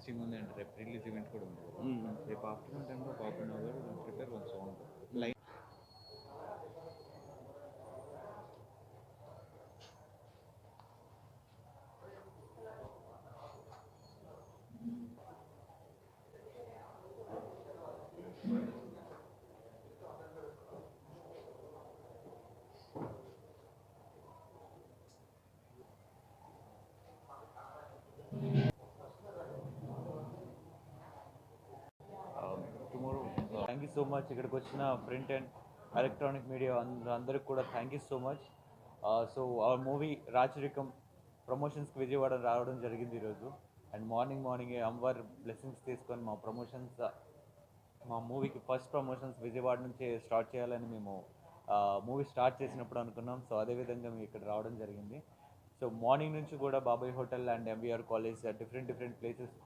Interesting ఉంది and రేపు release event కూడా ఉంది రేపు ఆఫ్టర్నూన్ టైంలో Papanna garu prepare one song you so much ఇక్కడికి వచ్చిన ప్రింట్ అండ్ ఎలక్ట్రానిక్ మీడియా అందరికి కూడా thank you so much so ఆ మూవీ రాచరికం ప్రమోషన్స్కి విజయవాడ రావడం జరిగింది ఈరోజు. అండ్ మార్నింగ్ మార్నింగ్ అమ్మవారి బ్లెస్సింగ్స్ తీసుకొని మా ప్రమోషన్స్ మా మూవీకి ఫస్ట్ ప్రమోషన్స్ విజయవాడ నుంచే స్టార్ట్ చేయాలని మేము మూవీ స్టార్ట్ చేసినప్పుడు అనుకున్నాం. సో అదేవిధంగా మేము ఇక్కడ రావడం జరిగింది. సో మార్నింగ్ నుంచి కూడా Babai hotel and MBR college different different places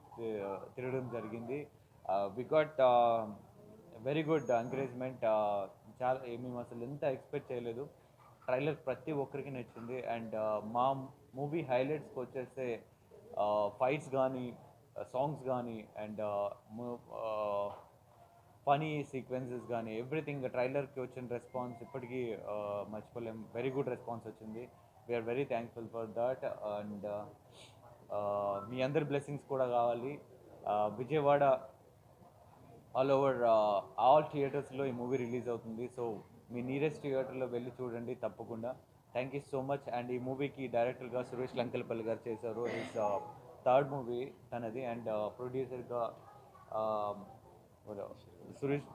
తిరగడం జరిగింది. We got very good encouragement చాలా మేము అసలు ఎంత ఎక్స్పెక్ట్ చేయలేదు. ట్రైలర్ ప్రతి ఒక్కరికి నచ్చింది. అండ్ మా మూవీ హైలైట్స్కి వచ్చేస్తే ఫైట్స్ కానీ సాంగ్స్ కానీ అండ్ ఫనీ సీక్వెన్సెస్ కానీ ఎవ్రీథింగ్ ట్రైలర్కి వచ్చిన రెస్పాన్స్ ఇప్పటికీ మర్చిపోలేం. వెరీ గుడ్ రెస్పాన్స్ వచ్చింది. We're very thankful for that and మీ అందరి బ్లెస్సింగ్స్ కూడా కావాలి. విజయవాడ ఆల్ ఓవర్ ఆల్ థియేటర్స్లో ఈ మూవీ రిలీజ్ అవుతుంది. సో మీ నియరెస్ట్ థియేటర్లో వెళ్ళి చూడండి తప్పకుండా. Thank you so much and ఈ మూవీకి డైరెక్టర్గా సురేష్ లంకలపల్లి గారు చేశారు. హిస్ థర్డ్ మూవీ తనది. అండ్ ప్రొడ్యూసర్గా సురేష్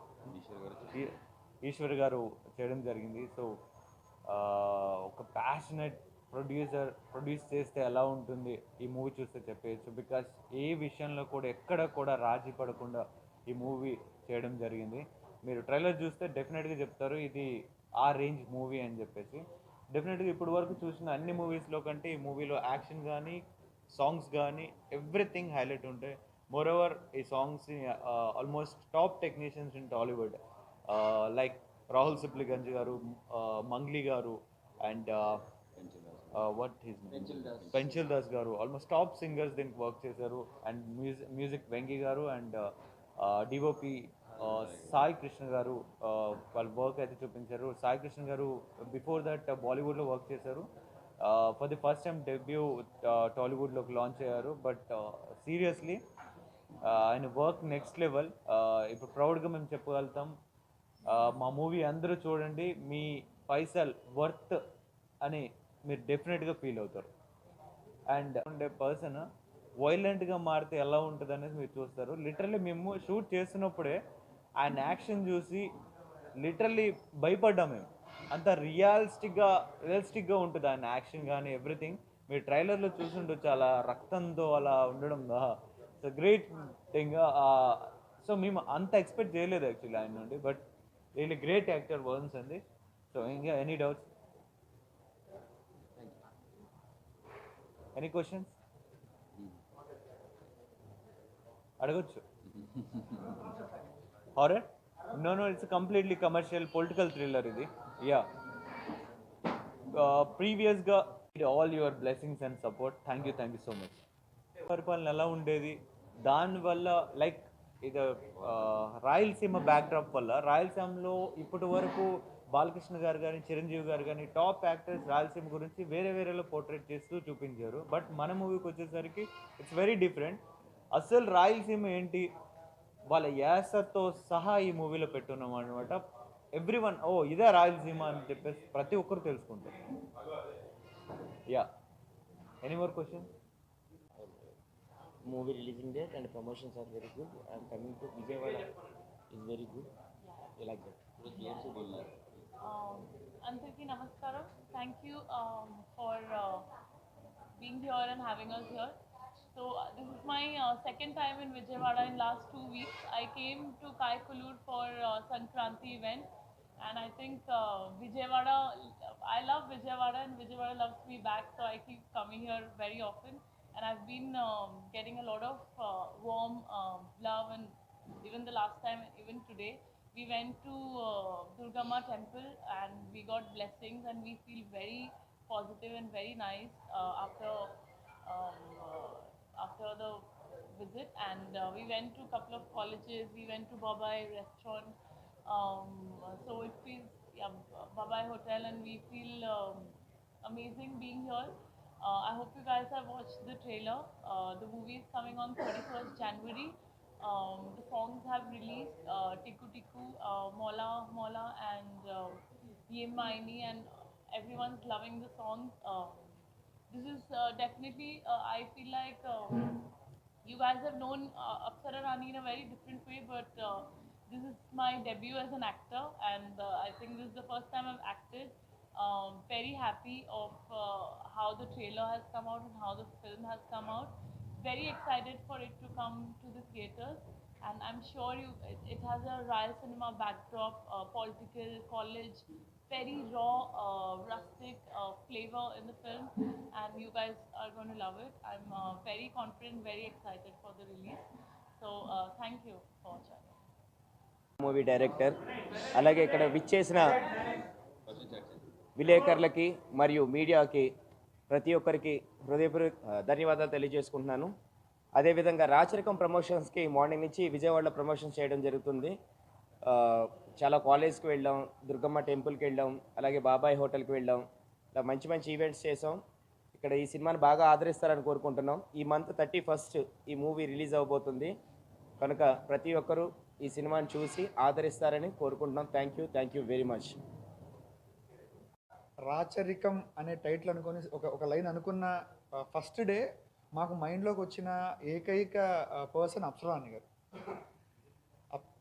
ఈశ్వర్ గారు చేయడం జరిగింది. సో ఒక ప్యాషనెట్ ప్రొడ్యూసర్ ప్రొడ్యూస్ చేస్తే ఎలా ఉంటుంది ఈ మూవీ చూస్తే చెప్పేయచ్చు. బికాస్ ఏ విషయంలో కూడా ఎక్కడ కూడా రాజీ పడకుండా ఈ మూవీ చేయడం జరిగింది. మీరు ట్రైలర్ చూస్తే డెఫినెట్గా చెప్తారు ఇది ఆ రేంజ్ మూవీ అని చెప్పేసి. డెఫినెట్గా ఇప్పుడు వరకు చూసిన అన్ని మూవీస్లో కంటే ఈ మూవీలో యాక్షన్ కానీ సాంగ్స్ కానీ ఎవ్రీథింగ్ హైలైట్ ఉంటాయి మోర్ ఓవర్ ఈ songs almost top technicians in Tollywood. Like Rahul Sipligunj garu Mangli garu and what his Penchal Das. Garu. Almost top singers దీనికి వర్క్ చేశారు. And music music Venky garu and DOP Sai Krishna గారు వాళ్ళ work అయితే చూపించారు. Sai Krishna garu before that బాలీవుడ్లో work చేశారు. For the first time debut టాలీవుడ్లోకి launch అయ్యారు. But seriously ఆయన వర్క్ నెక్స్ట్ లెవెల్ ఇప్పుడు ప్రౌడ్గా మేము చెప్పగలుగుతాం. మా మూవీ అందరూ చూడండి. మీ పైసల్ వర్త్ అని మీరు డెఫినెట్గా ఫీల్ అవుతారు. అండ్ ఉండే పర్సన్ వైలెంట్గా మారితే ఎలా ఉంటుంది అనేది మీరు చూస్తారు. లిటరలీ మేము షూట్ చేస్తున్నప్పుడే ఆయన యాక్షన్ చూసి లిటరలీ భయపడ్డాం మేము. అంత రియాలిస్టిక్గా రియలిస్టిక్గా ఉంటుంది ఆయన యాక్షన్ కానీ ఎవ్రీథింగ్ మీరు ట్రైలర్లో చూసుండొచ్చు అలా రక్తంతో అలా ఉండడం సో గ్రేట్ థింగ్ సో మేము అంత ఎక్స్పెక్ట్ చేయలేదు యాక్చువల్లీ ఆయన నుండి బట్ రియలీ గ్రేట్ యాక్టర్ వర్న్స్ అండి సో ఇంకా ఎనీ డౌట్స్ ఎనీ క్వశ్చన్స్ అడగచ్చు. Horror no no it's completely commercial political thriller ఇది. యా ప్రీవియస్గా all your blessings and support thank you thank you so much పరిపాలన ఎలా ఉండేది? దానివల్ల లైక్ ఇది uh, రాయలసీమ బ్యాక్డ్రాప్ వల్ల రాయలసీమలో ఇప్పటి వరకు బాలకృష్ణ గారు కానీ చిరంజీవి గారు కానీ టాప్ యాక్టర్స్ రాయలసీమ గురించి వేరే వేరేలో పోర్ట్రేట్ చేస్తూ చూపించారు. బట్ మన మూవీకి వచ్చేసరికి ఇట్స్ వెరీ డిఫరెంట్ అసలు రాయలసీమ ఏంటి? వాళ్ళ యాసతో సహా ఈ మూవీలో పెట్టున్నాం అనమాట ఎవ్రీ వన్ ఓ ఇదే రాయలసీమ అని చెప్పేసి ప్రతి ఒక్కరు తెలుసుకుంటారు. Yeah any more question and promotions are very good. I'm coming to Vijayawada is very good. I like that. Um, అందరికీ నమస్కారం thank you for being here and having us here So uh, this is my uh, second time in Vijayawada in last two weeks. I came to Kaikalur for uh, Sankranti event, and I think uh, Vijayawada. I love Vijayawada, and Vijayawada loves me back. So I keep coming here very often, and I've been um, getting a lot of uh, warm um, love. And even the last time, even today, we went to uh, Durgama temple, and we got blessings, and we feel very positive and very nice uh, after. Um, uh, after the visit, and uh, we went to a couple of colleges. We went to Babai restaurant. Um, so it feels yeah, Babai Hotel, and we feel um, amazing being here. Uh, I hope you guys have watched the trailer. Uh, the movie is coming on 31st January. Um, the songs have released uh, Tiku Tiku, uh, Mola Mola, and uh, Ye Maini, and everyone's loving the songs. Uh, this is uh, definitely, uh, I feel like um, you guys have known uh, Apsara Rani in a very different way, but uh, this is my debut as an actor, and uh, I think this is the first time I've acted. Um, very happy of uh, how the trailer has come out and how the film has come out. Very excited for it to come to the theaters, and I'm sure you it, it has a Royal Cinema backdrop, uh, political, college, very raw, uh, rustic uh, flavor in the film, and you guys are going to love it. I'm uh, very confident, very excited for the release. So uh, thank you for watching. Movie director అలాగే ఇక్కడ విచ్చేసిన విలేకరులకి మరియు మీడియాకి ప్రతి ఒక్కరికి హృదయపూర్వక ధన్యవాదాలు తెలియజేసుకుంటున్నాను అదేవిధంగా రాచరికం ప్రమోషన్స్కి మార్నింగ్ నుంచి విజయవాడలో ప్రమోషన్స్ చేయడం జరుగుతుంది చాలా కాలేజ్కి వెళ్ళాం దుర్గమ్మ టెంపుల్కి వెళ్ళాం అలాగే బాబాయ్ హోటల్కి వెళ్ళాం. ఇలా మంచి మంచి ఈవెంట్స్ చేసాం. ఇక్కడ ఈ సినిమాని బాగా ఆదరిస్తారని కోరుకుంటున్నాం. ఈ మంత్ థర్టీ ఫస్ట్ ఈ మూవీ రిలీజ్ అవబోతుంది. కనుక ప్రతి ఒక్కరూ ఈ సినిమాని చూసి ఆదరిస్తారని కోరుకుంటున్నాం. Thank you thank you very much. Racharikam అనే టైటిల్ అనుకొని ఒక ఒక లైన్ అనుకున్న ఫస్ట్ డే మాకు మైండ్లోకి వచ్చిన ఏకైక పర్సన్ అప్సరాణి గారు.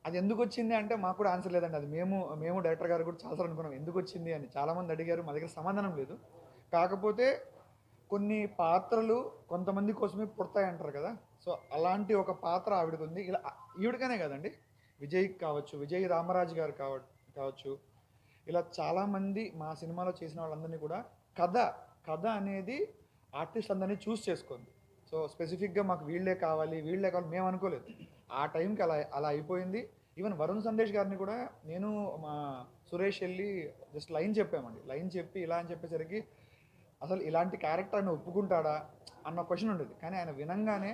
అది ఎందుకు వచ్చింది అంటే మాకు కూడా ఆన్సర్ లేదండి. అది మేము మేము డైరెక్టర్ గారు కూడా చాలాసార్లు అనుకున్నాం. ఎందుకు వచ్చింది అని. చాలామంది అడిగారు మా దగ్గర సమాధానం లేదు. కాకపోతే కొన్ని పాత్రలు కొంతమంది కోసమే పుడతాయి అంటారు కదా. సో అలాంటి ఒక పాత్ర ఆవిడకు ఉంది. ఇలా ఈవిడకనే కదండి. విజయ్ కావచ్చు విజయ్ రామరాజు గారు కావ కావచ్చు. ఇలా చాలామంది మా సినిమాలో చేసిన వాళ్ళందరినీ కూడా కథ కథ అనేది ఆర్టిస్ట్ అందరినీ చూస్ చేసుకుంది. సో స్పెసిఫిక్గా మాకు వీళ్ళే కావాలి వీళ్ళే కావాలి మేము అనుకోలేదు. ఆ టైంకి అలా అలా అయిపోయింది. ఈవెన్ వరుణ్ సందేశ్ గారిని కూడా నేను మా సురేష్ వెళ్ళి జస్ట్ లైన్ చెప్పామండి. లైన్ చెప్పి ఇలా అని చెప్పేసరికి అసలు ఇలాంటి క్యారెక్టర్ ఆయన ఒప్పుకుంటాడా అన్న క్వశ్చన్ ఉండేది. కానీ ఆయన వినంగానే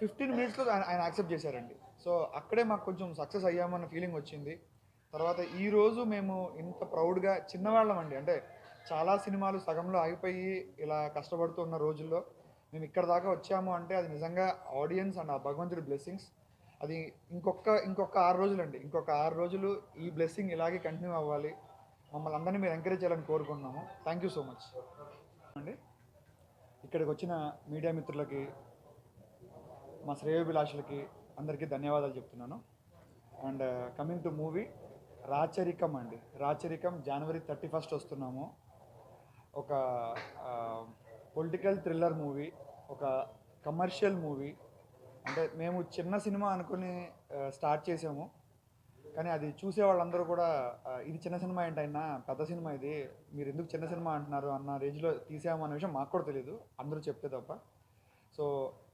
ఫిఫ్టీన్ మినిట్స్లో ఆయన ఆయన యాక్సెప్ట్ చేశారండి. సో అక్కడే మాకు కొంచెం సక్సెస్ అయ్యామన్న ఫీలింగ్ వచ్చింది. తర్వాత ఈరోజు మేము ఇంత ప్రౌడ్గా చిన్నవాళ్ళం అండి అంటే చాలా సినిమాలు సగంలో ఆగిపోయి ఇలా కష్టపడుతూ ఉన్న రోజుల్లో మేము ఇక్కడ దాకా వచ్చాము అంటే అది నిజంగా ఆడియన్స్ అండ్ ఆ భగవంతుడి బ్లెస్సింగ్స్ అది ఇంకొక ఇంకొక ఆరు రోజులు అండి ఇంకొక ఆరు రోజులు ఈ బ్లెస్సింగ్ ఇలాగే కంటిన్యూ అవ్వాలి. మమ్మల్ని అందరినీ మీరు ఎంకరేజ్ చేయాలని కోరుకుంటున్నాము. థ్యాంక్ యూ సో మచ్ అండి ఇక్కడికి వచ్చిన మీడియా మిత్రులకి మా శ్రేయోభిలాషులకి అందరికీ ధన్యవాదాలు చెప్తున్నాను. అండ్ కమింగ్ టు మూవీ రాచరికం అండి. రాచరికం జనవరి థర్టీ ఫస్ట్ వస్తున్నాము. ఒక uh, పొలిటికల్ థ్రిల్లర్ మూవీ ఒక కమర్షియల్ మూవీ. అంటే మేము చిన్న సినిమా అనుకుని స్టార్ట్ చేసాము. కానీ అది చూసే వాళ్ళందరూ కూడా ఇది చిన్న సినిమా ఏంటైనా పెద్ద సినిమా ఇది మీరు ఎందుకు చిన్న సినిమా అంటున్నారు అన్న రేంజ్లో తీసాము అన్న విషయం మాకు కూడా తెలియదు అందరూ చెప్తే తప్ప. సో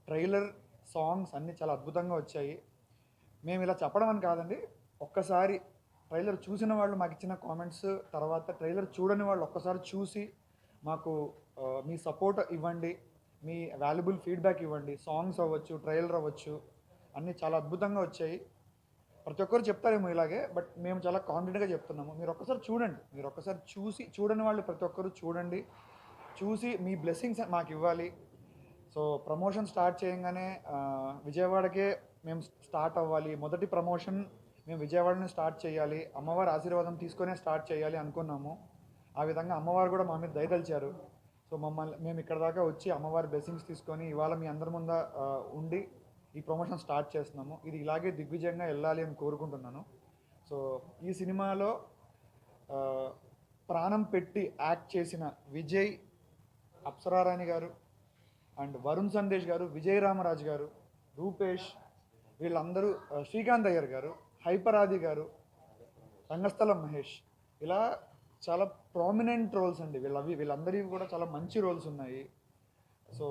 ట్రైలర్ సాంగ్స్ అన్నీ చాలా అద్భుతంగా వచ్చాయి. మేము ఇలా చెప్పడం అని కాదండి ఒక్కసారి ట్రైలర్ చూసిన వాళ్ళు మాకు ఇచ్చిన కామెంట్స్ తర్వాత ట్రైలర్ చూడని వాళ్ళు ఒక్కసారి చూసి మాకు మీ సపోర్ట్ ఇవ్వండి మీ వాల్యుబుల్ ఫీడ్బ్యాక్ ఇవ్వండి సాంగ్స్ అవ్వచ్చు ట్రైలర్ అవ్వచ్చు అన్నీ చాలా అద్భుతంగా వచ్చాయి. ప్రతి ఒక్కరు చెప్తారేమో ఇలాగే బట్ మేము చాలా కాన్ఫిడెంట్గా చెప్తున్నాము. మీరు ఒక్కసారి చూడండి మీరు ఒక్కసారి చూసి చూడని వాళ్ళు ప్రతి ఒక్కరు చూడండి. చూసి మీ బ్లెస్సింగ్స్ మాకు ఇవ్వాలి. సో ప్రమోషన్ స్టార్ట్ చేయగానే విజయవాడకే మేము స్టార్ట్ అవ్వాలి. మొదటి ప్రమోషన్ మేము విజయవాడని స్టార్ట్ చేయాలి. అమ్మవారి ఆశీర్వాదం తీసుకొనే స్టార్ట్ చేయాలి అనుకున్నాము. ఆ విధంగా అమ్మవారు కూడా మా మీద దయదలిచారు సో మమ్మల్ని మేము ఇక్కడ దాకా వచ్చి అమ్మవారి బ్లెస్సింగ్స్ తీసుకొని ఇవాళ మీ అందరి ముంద ఉండి ఈ ప్రమోషన్ స్టార్ట్ చేస్తున్నాము. ఇది ఇలాగే దిగ్విజయంగా వెళ్ళాలి అని కోరుకుంటున్నాను. సో ఈ సినిమాలో ప్రాణం పెట్టి యాక్ట్ చేసిన విజయ్ అప్సరారాణి గారు అండ్ వరుణ్ సందేశ్ గారు విజయ్ రామరాజు గారు రూపేష్ వీళ్ళందరూ శ్రీకాంత్ అయ్యర్ గారు హైపరాది గారు రంగస్థలం మహేష్. ఇలా చాలా ప్రామినెంట్ రోల్స్ అండి. వీళ్ళవి వీళ్ళందరివి కూడా చాలా మంచి రోల్స్ ఉన్నాయి. సో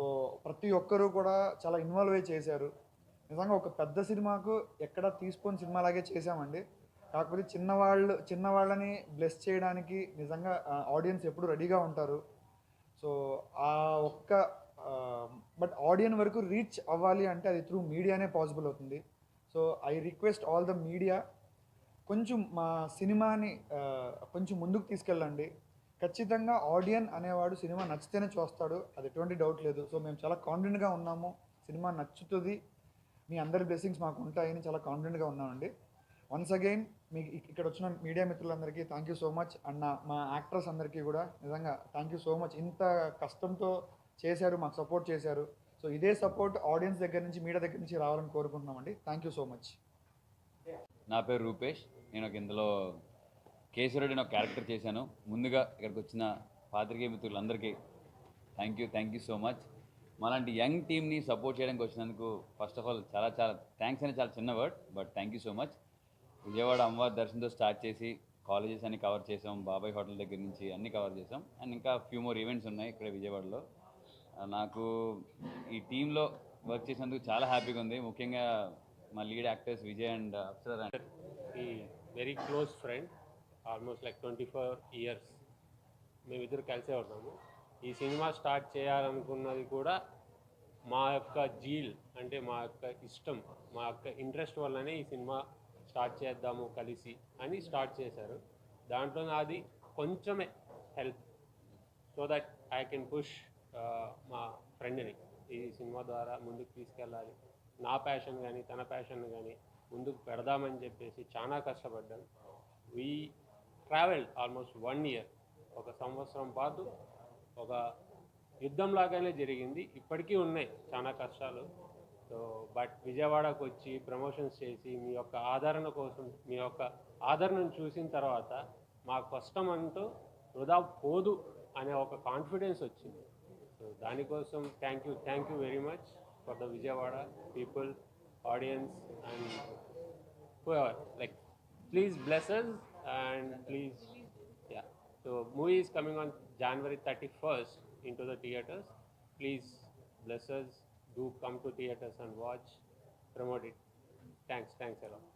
ప్రతి ఒక్కరూ కూడా చాలా ఇన్వాల్వ్ అయ్యి చేశారు. నిజంగా ఒక పెద్ద సినిమాకు ఎక్కడ తీసుకొని సినిమాలాగే చేశామండి. కాకపోతే చిన్నవాళ్ళు చిన్నవాళ్ళని బ్లెస్ చేయడానికి నిజంగా ఆడియన్స్ ఎప్పుడు రెడీగా ఉంటారు. సో ఆ ఒక్క బట్ ఆడియన్ వరకు రీచ్ అవ్వాలి అంటే అది త్రూ మీడియానే పాసిబుల్ అవుతుంది. So I request all the media కొంచెం మా సినిమాని కొంచెం ముందుకు తీసుకెళ్ళండి. ఖచ్చితంగా ఆడియన్ అనేవాడు సినిమా నచ్చితేనే చూస్తాడు. అది ఎటువంటి డౌట్ లేదు. సో మేము చాలా కాన్ఫిడెంట్గా ఉన్నాము. సినిమా నచ్చుతుంది. మీ అందరి బ్లెస్సింగ్స్ మాకు ఉంటాయని చాలా కాన్ఫిడెంట్గా ఉన్నామండి. వన్స్ అగైన్ మీకు ఇక్కడ వచ్చిన మీడియా మిత్రులందరికీ థ్యాంక్ యూ సో మచ్ అన్న మా యాక్టర్స్ అందరికీ కూడా నిజంగా థ్యాంక్ యూ సో మచ్ ఇంత కష్టంతో చేశారు మాకు సపోర్ట్ చేశారు. సో ఇదే సపోర్ట్ ఆడియన్స్ దగ్గర నుంచి మీడియా దగ్గర నుంచి రావాలని కోరుకుంటున్నామండి. థ్యాంక్ యూ సో మచ్ నా పేరు రూపేష్. నేను ఒక ఇందులో కేశవరెడ్డి ఒక క్యారెక్టర్ చేశాను. ముందుగా ఇక్కడికి వచ్చిన పాత్రికేయ మిత్రులందరికీ thank you thank you so much మాలాంటి యంగ్ టీమ్ని సపోర్ట్ చేయడానికి వచ్చినందుకు ఫస్ట్ ఆఫ్ ఆల్ చాలా చాలా థ్యాంక్స్ అనే చాలా చిన్న word but thank you so much Vijayawada అమ్మవారి దర్శనంతో స్టార్ట్ చేసి కాలేజెస్ అన్ని కవర్ చేసాం బాబాయ్ హోటల్ దగ్గర నుంచి అన్ని కవర్ చేసాం. అండ్ ఇంకా ఫ్యూ మోర్ ఈవెంట్స్ ఉన్నాయి ఇక్కడ విజయవాడలో. నాకు ఈ టీంలో వర్క్ చేసినందుకు చాలా హ్యాపీగా ఉంది. ముఖ్యంగా మా lead actors Vijay and Apsara ఈ very close friend almost like twenty four years. మేమిద్దరు కలిసే ఉన్నాము. ఈ సినిమా స్టార్ట్ చేయాలనుకున్నది కూడా మా యొక్క జీల్ అంటే మా యొక్క ఇష్టం మా యొక్క ఇంట్రెస్ట్ వల్లనే ఈ సినిమా స్టార్ట్ చేద్దాము కలిసి అని స్టార్ట్ చేశారు. దాంట్లో నాది కొంచెమే help so that I can push మా ఫ్రెండ్ని ఈ సినిమా ద్వారా ముందుకు తీసుకెళ్ళాలి. నా ప్యాషన్ కానీ తన ప్యాషన్ కానీ ముందుకు పెడదామని చెప్పేసి చాలా కష్టపడ్డాను we travel almost one year ఒక సంవత్సరం పాటు ఒక యుద్ధం లాగానే జరిగింది. ఇప్పటికీ ఉన్నాయి చాలా కష్టాలు. సో బట్ విజయవాడకు వచ్చి ప్రమోషన్స్ చేసి మీ యొక్క ఆదరణ కోసం మీ యొక్క ఆదరణను చూసిన తర్వాత మా కష్టం అంటూ వృధా పోదు అనే ఒక కాన్ఫిడెన్స్ వచ్చింది. సో దానికోసం thank you thank you very much for the Vijayawada people audience, and. Like, please bless us and please, yeah. So, movie is coming on January 31st into the theaters. Please bless us. Do come to theaters and watch. Promote it. Thanks. Thanks a lot.